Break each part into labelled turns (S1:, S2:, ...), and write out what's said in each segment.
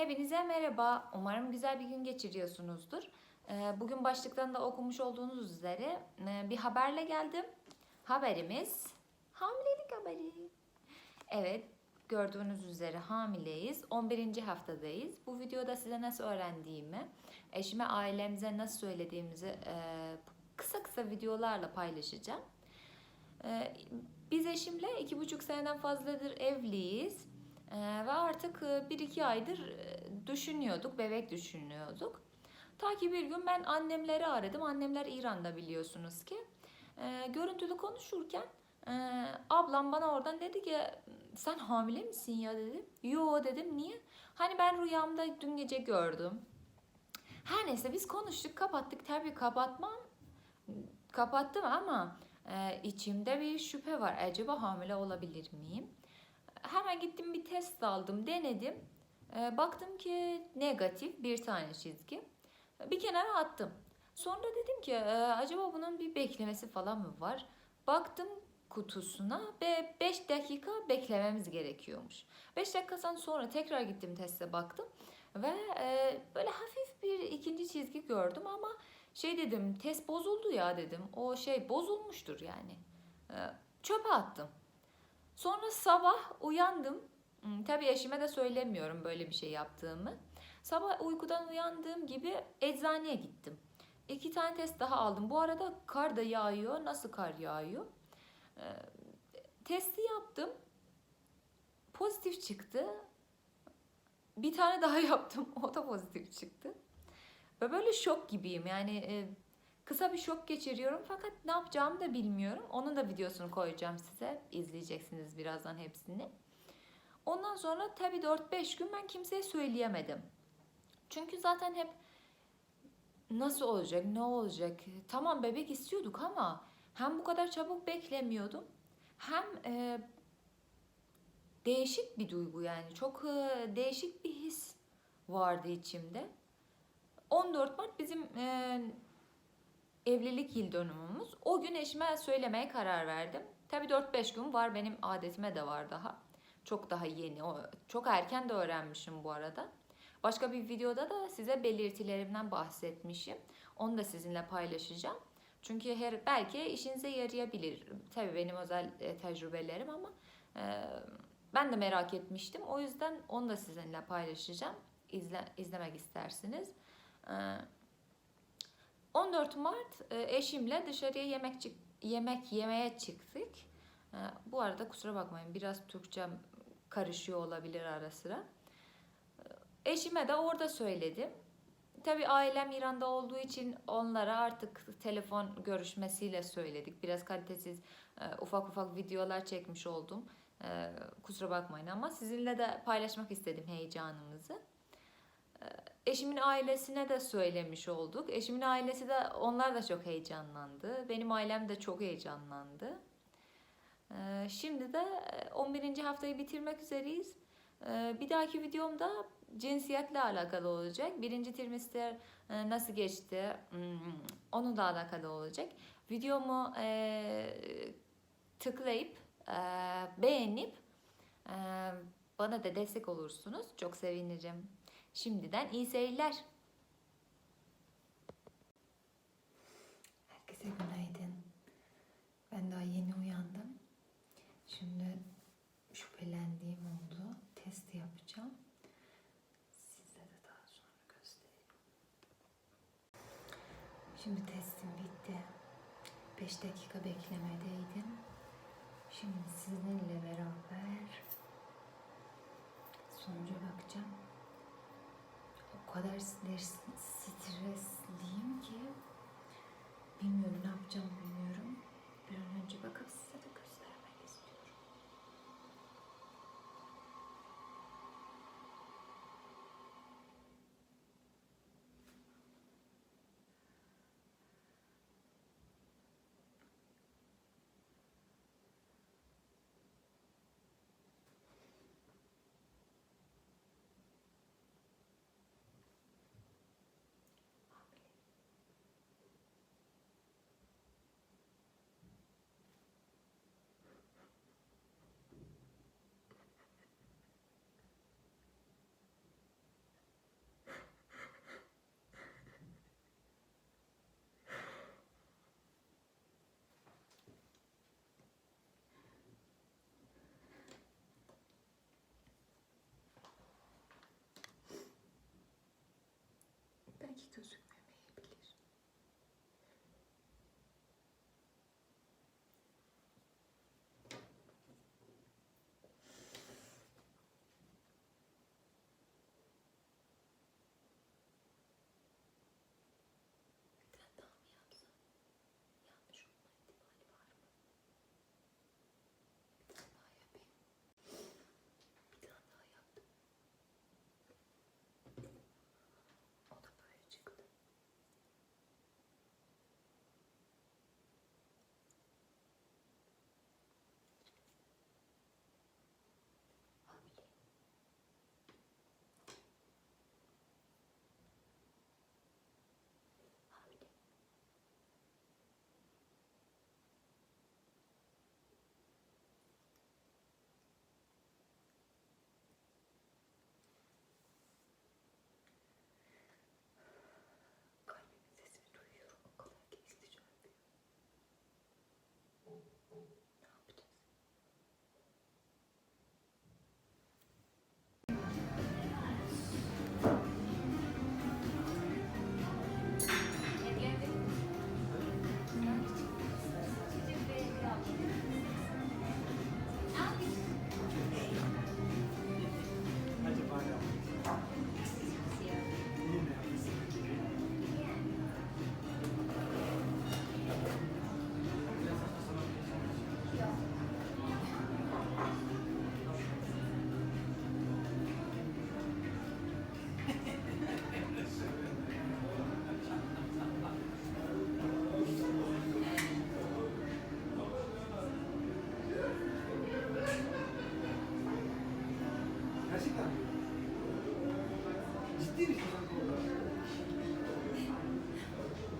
S1: Hepinize merhaba. Umarım güzel bir gün geçiriyorsunuzdur. Ee, Bugün başlıktan da okumuş olduğunuz üzere e, bir haberle geldim. Haberimiz hamilelik haberi. Evet, gördüğünüz üzere hamileyiz. 11. haftadayız. Bu videoda size nasıl öğrendiğimi, eşime, ailemize nasıl söylediğimizi e, kısa kısa videolarla paylaşacağım. E, Biz eşimle iki buçuk seneden fazladır evliyiz. Ee, ve artık e, bir iki aydır e, düşünüyorduk, bebek düşünüyorduk. Ta ki bir gün ben annemleri aradım. Annemler İran'da biliyorsunuz ki. Ee, görüntülü konuşurken e, ablam bana oradan dedi ki sen hamile misin ya dedi. Yo dedim niye? Hani ben rüyamda dün gece gördüm. Her neyse biz konuştuk kapattık. Tabii kapatmam kapattım ama e, içimde bir şüphe var. Acaba hamile olabilir miyim? Hemen gittim bir test aldım, denedim. Ee, baktım ki negatif bir tane çizgi. Bir kenara attım. Sonra dedim ki "Ee, acaba bunun bir beklemesi falan mı var? Baktım kutusuna ve 5 dakika beklememiz gerekiyormuş. 5 dakikadan sonra tekrar gittim teste baktım ve e, böyle hafif bir ikinci çizgi gördüm ama şey dedim test bozuldu ya dedim. O şey bozulmuştur yani. Ee, çöpe attım. Sonra sabah uyandım. Hmm, Tabii eşime de söylemiyorum böyle bir şey yaptığımı. Sabah uykudan uyandığım gibi eczaneye gittim. İki tane test daha aldım. Bu arada kar da yağıyor. Nasıl kar yağıyor? Ee, testi yaptım. Pozitif çıktı. Bir tane daha yaptım. O da pozitif çıktı. Ve böyle şok gibiyim. Yani e, kısa bir şok geçiriyorum fakat ne yapacağımı da bilmiyorum. Onun da videosunu koyacağım size. İzleyeceksiniz birazdan hepsini. Ondan sonra tabii 4-5 gün ben kimseye söyleyemedim. Çünkü zaten hep nasıl olacak, ne olacak? Tamam bebek istiyorduk ama hem bu kadar çabuk beklemiyordum. Hem e, değişik bir duygu yani. Çok e, değişik bir his vardı içimde. 14 Mart bizim e, evlilik yıl dönümümüz. O gün eşime söylemeye karar verdim. Tabii 4-5 gün var benim adetime de var daha. Çok daha yeni. O çok erken de öğrenmişim bu arada. Başka bir videoda da size belirtilerimden bahsetmişim. Onu da sizinle paylaşacağım. Çünkü her belki işinize yarayabilir. Tabii benim özel e, tecrübelerim ama e, ben de merak etmiştim. O yüzden onu da sizinle paylaşacağım. İzle, izlemek istersiniz. E, 14 Mart e, eşimle dışarıya yemek yemek yemeye çıktık. E, Bu arada kusura bakmayın biraz Türkçem karışıyor olabilir ara sıra. E, Eşime de orada söyledim. Tabii ailem İran'da olduğu için onlara artık telefon görüşmesiyle söyledik. Biraz kalitesiz ufak ufak videolar çekmiş oldum. Kusura bakmayın ama sizinle de paylaşmak istedim heyecanımızı. E, Eşimin ailesine de söylemiş olduk. Eşimin ailesi de onlar da çok heyecanlandı. Benim ailem de çok heyecanlandı. Ee, Şimdi de e, 11. haftayı bitirmek üzereyiz. Ee, Bir dahaki videomda cinsiyetle alakalı olacak. Birinci trimester e, nasıl geçti hmm, onunla alakalı olacak. Videomu e, tıklayıp e, beğenip e, bana da destek olursunuz. Çok sevinirim. Şimdiden iyi seyirler.
S2: Herkese günaydın. Ben daha yeni uyandım. Şimdi şüphelendiğim oldu. Testi yapacağım. Size de daha sonra göstereyim. Şimdi testim bitti. 5 dakika beklemedeydim. Şimdi sizinle beraber sonuca bakacağım. O kadar stres- stresliyim ki Bilmiyorum ne yapacağım bilmiyorum.
S3: belki gözükmüyor.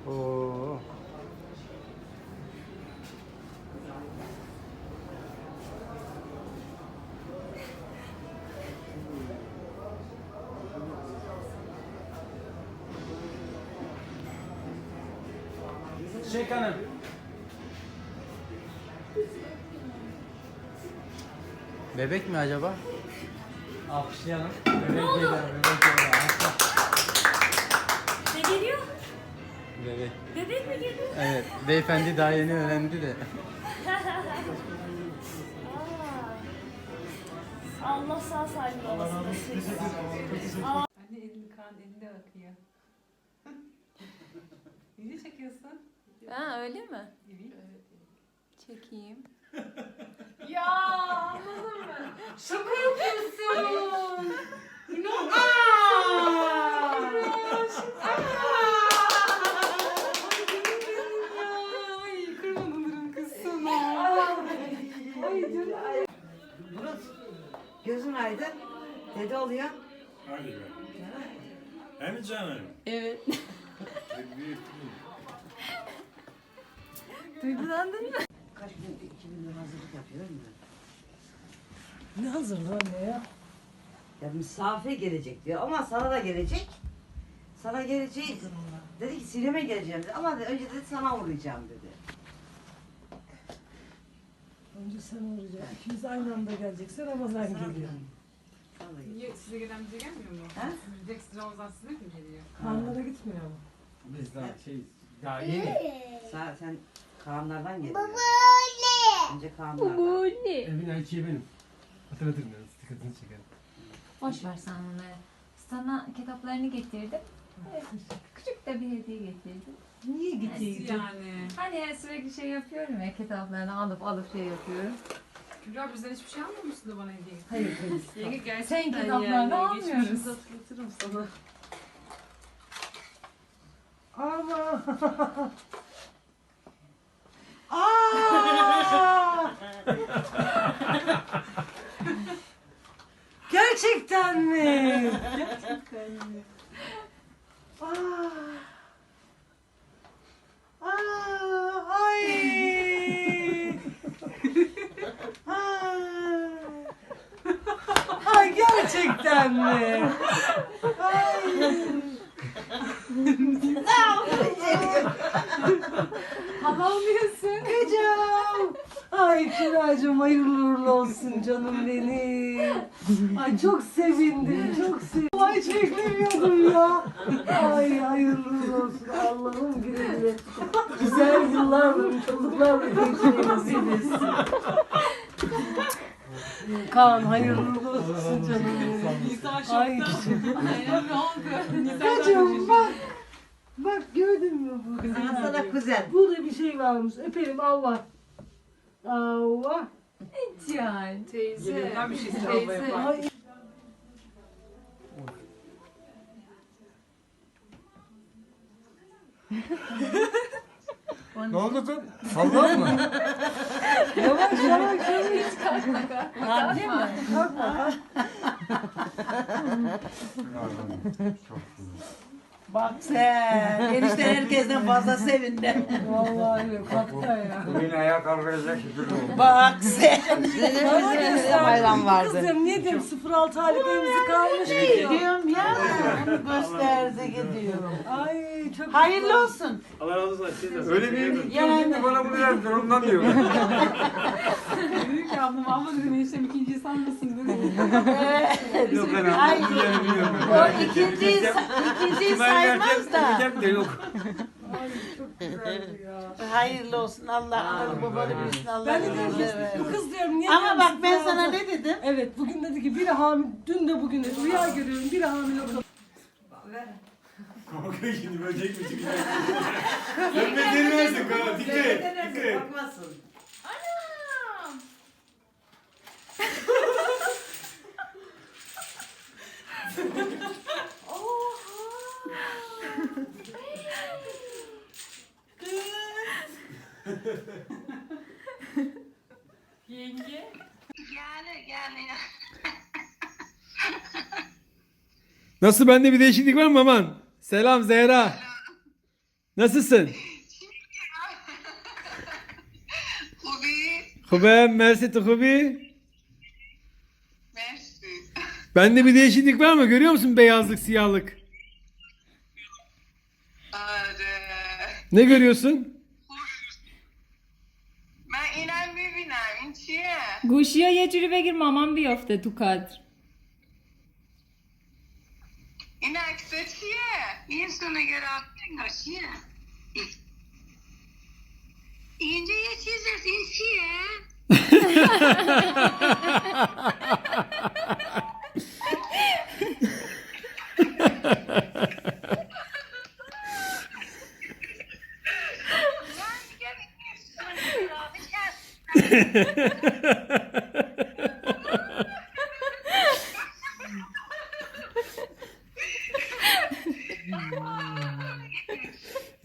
S3: Oo. Çiçek Hanım. Bebek mi acaba? Alkışlayalım. Bebek geliyor, bebek geliyor.
S1: Ne geliyor?
S3: Bebek.
S1: Bebek mi geliyor?
S3: Evet, beyefendi daha yeni öğrendi de.
S1: Allah sağ salim olasın.
S4: Anne elini kan elinde akıyor. Video çekiyorsun.
S1: Ha öyle mi?
S4: Evet.
S1: Çekeyim.
S4: Ya anladın mı? Şaka yapıyorsun. İnan. Ay olurum kız sana. Ay canım.
S5: Bulut, gözün aydın. Dede oluyor.
S6: Hadi be. He mi canım?
S1: Evet. Duygulandın mı?
S5: Kaç gün, gündür hazırlık yapıyorum ben.
S7: Ne hazırlığı anne ya?
S5: Ya misafir gelecek diyor ama sana da gelecek. Sana geleceği dedi ki Sinem'e geleceğim dedi ama dedi, önce dedi sana uğrayacağım dedi.
S7: Önce sen uğrayacaksın. İkimiz aynı anda gelecekse Ramazan geliyor.
S5: Sana da.
S4: Niye size gelen bize gelmiyor mu?
S5: Ha?
S4: Sizce Ramazan size mi geliyor?
S7: Kanlara gitmiyor ama.
S3: Biz daha şey, daha yeni.
S5: Sen, sen Kaanlardan geliyor. Önce Kaanlardan.
S1: Babaanne.
S3: Evin erkeği benim. Hatırlatırım ben, dikkatini çekerim.
S1: Boş ver sen bunları. Sana kitaplarını getirdim. Evet, Küçük de bir hediye getirdim.
S7: Niye
S4: Nasıl
S7: gideyim?
S4: yani?
S1: Hani sürekli şey yapıyorum ya kitaplarını alıp alıp şey yapıyorum.
S4: Kübra bizden hiçbir şey almamışsın da bana hediye.
S1: Hayır hayır.
S4: Yenge gerçekten
S1: Sen kitaplarını almıyoruz.
S4: Geçmişimizi hatırlatırım sana.
S7: Ama.
S5: Aa! Gerçekten mi?
S7: Gerçekten mi?
S5: Aa! Aa! Ay! Aa! Ay gerçekten mi? Ay!
S1: Havallıyorsun.
S5: Kocam. Ay Kiracığım hayırlı uğurlu olsun canım benim. Ay çok sevindim, çok sevindim. Ay hiç beklemiyordum ya.
S7: Ay hayırlı olsun Allah'ım güle güle. Güzel yıllarla, mutluluklarla geçmeyi nasip etsin. Kaan hayırlı olsun canım benim.
S4: Nisa
S7: Ay
S4: şokta. Aynen ne oldu? Nisa
S7: Kocam bak. Bak gördün mü bu?
S5: Sana kuzen.
S7: Burada bir şey varmış. Öpelim Allah. Allah.
S4: Can. Teyze. Ben bir şey
S7: Teyze. Ay,
S3: Ne oldu kız? Sallan mı?
S7: yavaş yavaş yavaş.
S8: Bak sen. Enişten herkesten fazla sevindim.
S7: Vallahi öyle kalktı ya.
S3: Bugün ayağa kalkacak şükür olsun.
S8: Bak sen.
S5: Bayram vardı.
S7: Kızım ne diyeyim 06 aylık emzi kalmış diyor.
S8: Diyorum ya. Onu gösterdi gidiyorum.
S7: Ay çok
S8: Hayırlı olsun.
S6: Allah razı olsun. Siz de.
S3: Öyle bir yani bana bunu verdiler ondan diyor.
S4: Ki ablam abla dedim eniştem ikinci insan mısın dedi.
S3: Yok
S8: Ay.
S3: abi bilmiyorum.
S8: O ikinci, ikinci saymaz da.
S3: De yok.
S7: çok güzeldi ya.
S8: Hayırlı olsun. Allah analı babalı bilsin. Allah
S7: Ben de diyorum
S8: razı
S7: ki
S8: olsun.
S7: bu kız diyorum niye
S8: Ama bak ben sana ne dedim?
S7: Evet bugün dedi ki biri hamile, dün de bugün de rüya görüyorum biri hamile kalıyor.
S6: Korkuyor şimdi böcek mi çıkacak? Sen beceremezsin kanka. Dikkat et. Dikkat et.
S5: Bakmasın.
S4: Yenge.
S9: Nasıl bende bir değişiklik var mı aman? Selam Zehra. Nasılsın? Hubem, merci tu hubi. Bende bir değişiklik var mı? Görüyor musun beyazlık, siyahlık? Ne görüyorsun?
S10: من اینم میبینم این چیه؟
S1: گوشی ها یه جوری بگیر مامان بیافته تو کادر
S10: این عکسه چیه؟ این سونوگرافی انگار چیه؟ اینجا یه چیز هست این چیه؟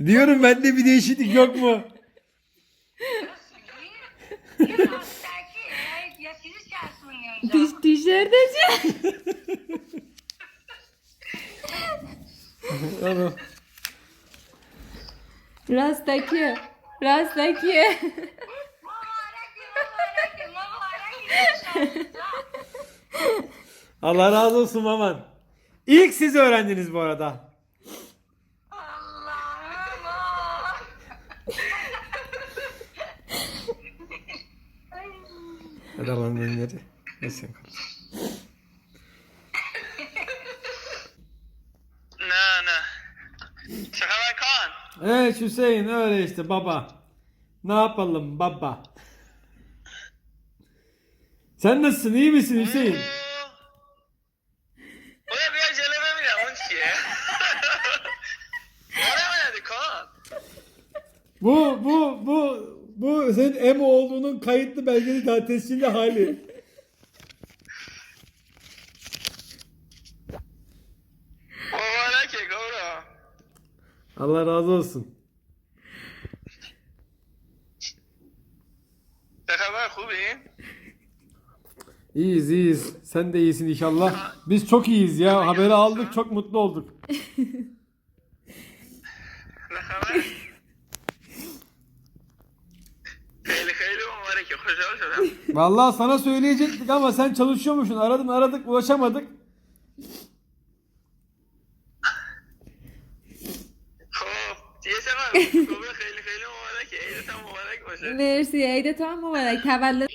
S9: Diyorum bende bir değişiklik yok mu?
S10: Diş,
S1: dişler
S9: Onu.
S1: Rastaki. Rastaki.
S9: Allah razı olsun Maman. İlk siz öğrendiniz bu arada. Allah'ım. Hadi Allah'ın önleri. Neyse
S10: kalın.
S9: Evet Hüseyin öyle işte baba. Ne yapalım baba. Sen nasılsın iyi misin Hüseyin?
S10: Bana bir aceleme mi yapmış ki? Oraya mı dedi Kaan?
S9: Bu bu bu bu senin emo olduğunun kayıtlı belgeli daha tescilli hali. Allah razı olsun.
S10: Ne haber
S9: İyiyiz iyiyiz. Sen de iyisin inşallah. Biz çok iyiyiz ya. Haberi aldık çok mutlu olduk.
S10: Ne haber? Tehlikeli var ki? Hoca hoca.
S9: Vallahi sana söyleyecektik ama sen çalışıyormuşsun. Aradım aradık ulaşamadık.
S10: خب یه چقدر خوبه خیلی خیلی مبارکه عیدت هم مبارک باشه
S1: Mersi. Eyde tam mübarek. Tavallık.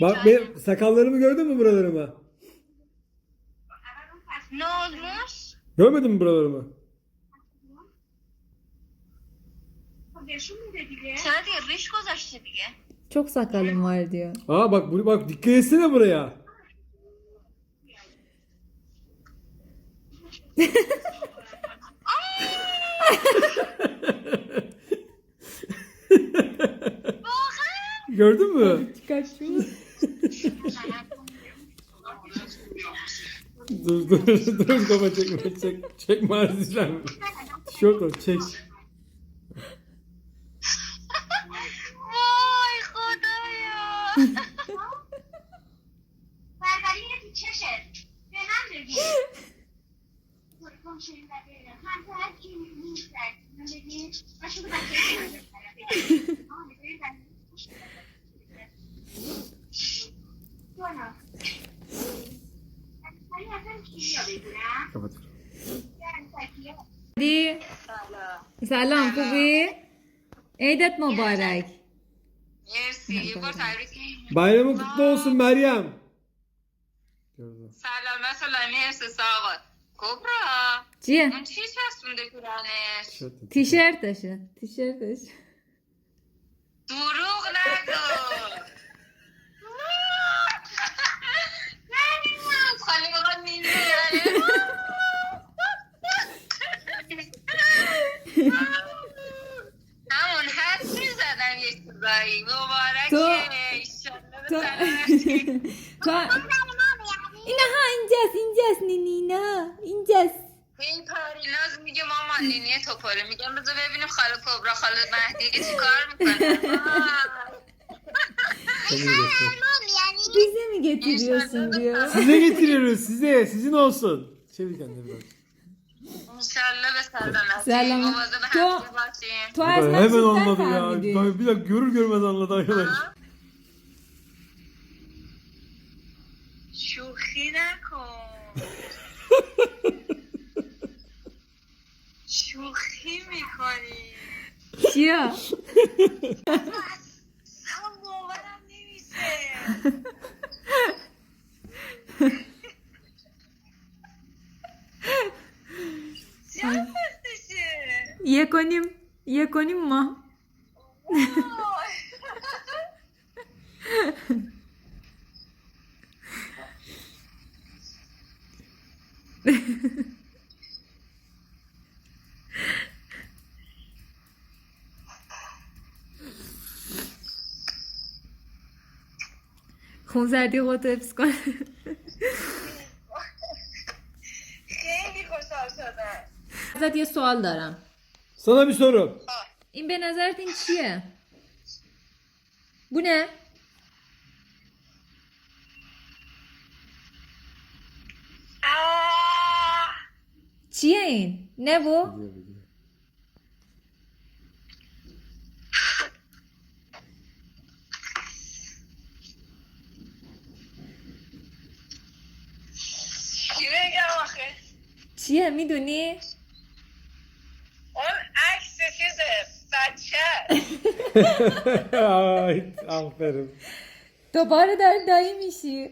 S9: Bak benim sakallarımı gördün mü buralarımı?
S10: Ne olmuş?
S9: Görmedin mi buralarımı?
S11: Sana diye beş گذاشته دیگه
S1: Çok sakalım var diyor.
S9: Aa bak bu bak dikkat etsene buraya. Gördün mü?
S1: Çıkart şunu.
S9: dur dur dur kafa çekme çek çekme azizlem. Tişört ol çek.
S1: Hadi. Selam خوبی؟ عیدت مبارک
S2: مرسی یه بار تبریک میگم.
S9: Bayramın kutlu olsun Meryem. Gördüm.
S2: سلام سلام مرسی ساقا کبرا
S1: چیه؟
S2: اون چی چسبونده تو رنش
S9: Tişört ol.
S1: تیشرتشه تیشرتش
S2: دروغ نگو خالی بابا نیمیاره همون حدی زدم یه چیزایی مبارکه ایشالله به
S1: تو
S2: سلامتی
S1: تو اینها اینجاست اینجاست نینینا اینجاست
S2: این پریناز میگه مامان نینیه تو پره میگم بذار ببینیم خاله کبرا خاله مهدی چی کار میکنه
S9: Sana göster.
S1: bize mi getiriyorsun diyor.
S9: Size getiriyoruz size. Sizin olsun. Çevir kendini bak.
S2: انشالله به سلامتی
S1: سلام.
S2: مواظب
S1: تو-
S2: همدیگه باشیم
S1: Tu az
S9: Hemen
S1: nasipten
S9: olmadı ya.
S1: fahmidi.
S9: Daha Bir dakika görür görmez anladı arkadaş.
S2: شوخی نکن شوخی میکنی
S1: چیا؟ کنیم یه کنیم ما. خون زردی خودتو حفظ کن.
S2: خیلی خوشحال شدم.
S1: ازت یه سوال دارم.
S9: Sana bir soru.
S1: این به نظرت این چیه؟ Bu ne?
S2: آه.
S1: چیه این؟ نه bu?
S2: چی بگم آخه
S1: چیه میدونی؟
S9: Ay, aferin.
S2: Dobare der daim işi.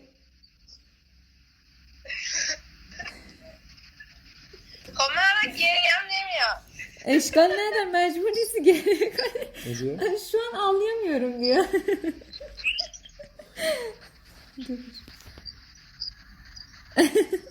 S2: Kamera
S1: geri gelmiyor. Eşkan nereden mecburisi geri
S9: Ne?
S1: Şu an anlayamıyorum diyor. Dur.